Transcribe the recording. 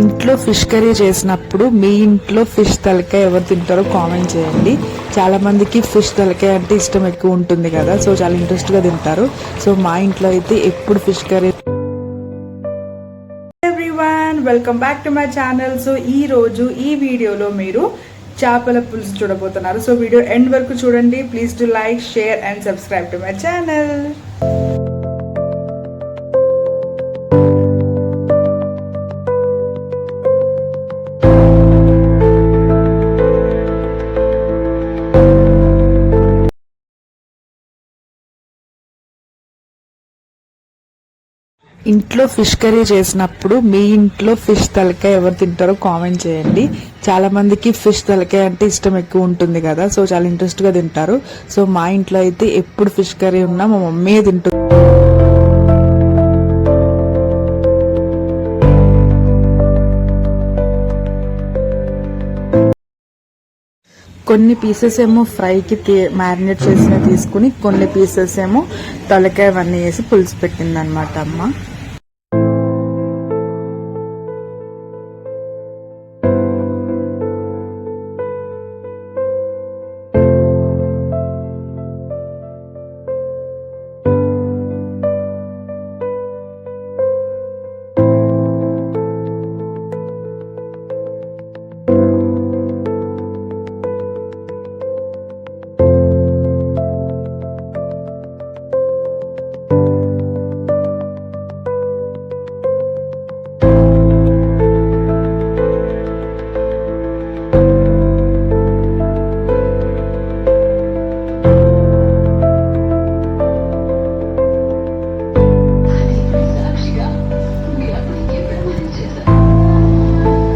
ఇంట్లో fish curry చేసినప్పుడు మీ ఇంట్లో ఫిష్ తలకాయ ఎవరు తింటారో కామెంట్ చేయండి. చాలా మందికి ఫిష్ తలకాయ అంటే ఇష్టం ఎక్కువ ఉంటుంది కదా సో చాలా ఇంట్రెస్ట్గా తింటారు. సో మా ఇంట్లో అయితే ఎప్పుడు fish curry everyone welcome back to my channel so ఈ రోజు ఈ వీడియోలో మీరు చేపల పులుసు చూడబోతున్నారు. సో వీడియో ఎండ్ వరకు చూడండి. Please to like share and subscribe to my channel ఇంట్లో ఫిష్ కర్రీ చేసినప్పుడు మీ ఇంట్లో ఫిష్ తలకాయ ఎవరు తింటారో కామెంట్ చేయండి. చాలా మందికి ఫిష్ తలకాయ అంటే ఇష్టం ఎక్కువ ఉంటుంది కదా సో చాలా ఇంట్రెస్ట్గా తింటారు. సో మా ఇంట్లో అయితే ఎప్పుడు ఫిష్ కర్రీ ఉన్నా మా మమ్మీ తింటుంది. కొన్ని పీసెస్ ఏమో ఫ్రైకి మ్యారినేట్ చేసిన తీసుకుని కొన్ని పీసెస్ ఏమో తలకాయ అవన్నీ వేసి పులుసు పెట్టింది అనమాట అమ్మ.